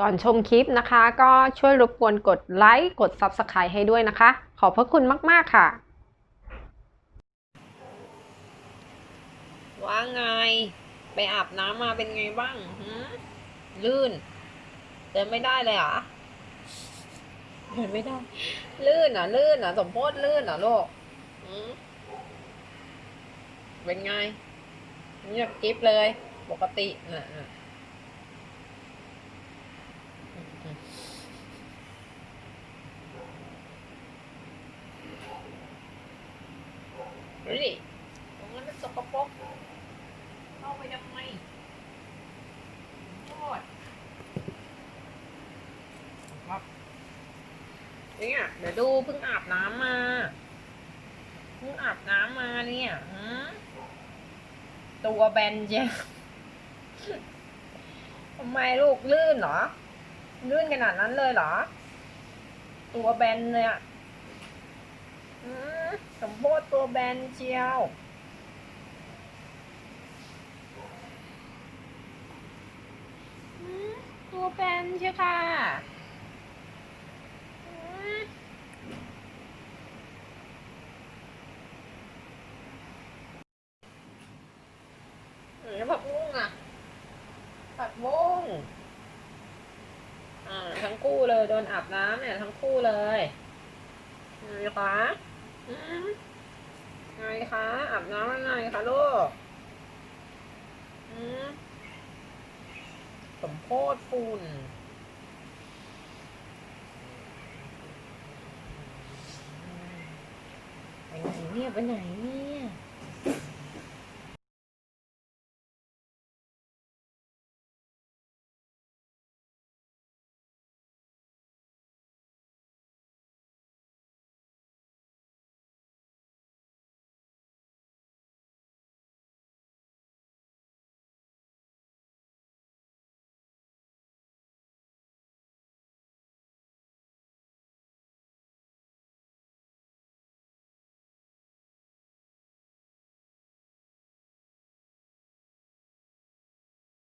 ก่อนชมคลิปนะคะ ก็ช่วยรบกวนกดไลค์กด Subscribe ให้ด้วยนะคะ ขอบพระคุณมาก ๆ ค่ะ ว่าไง ไปอาบน้ำมาเป็นไงบ้างลื่น เดินไม่ได้เลยเหรอเดินไม่ได้ ลื่นอะ ลื่นอะ สมโพธลื่นอะลูกเป็นไงเงียบกริฟเลย ปกติน่ะ น่ะดูดิตรงนั้นมันสกปรกเข้าไปทำไมโทษครับเนี่ยเดี๋ยวดูเพิ่งอาบน้ำมาเพิ่งอาบน้ำมาเนี่ยหืมตัวแบนเจ้ะทำไมลูกลื่นเหรอ ลื่นขนาดนั้นเลยเหรอ ตัวแบนเลยอะอืม สมโพธตัวแบนเชียวตัวแบนใช่ค่ะผักบุ้งอะผักบุ้งอ่า ทั้งคู่เลย โดนอาบน้ำเนี่ย ทั้งคู่เลยไงคะอืม ไงคะอาบน้ำยังไงคะลูกอืมสมโพธฝุ่นไปไหนเนี่ยไปไหนเนี่ย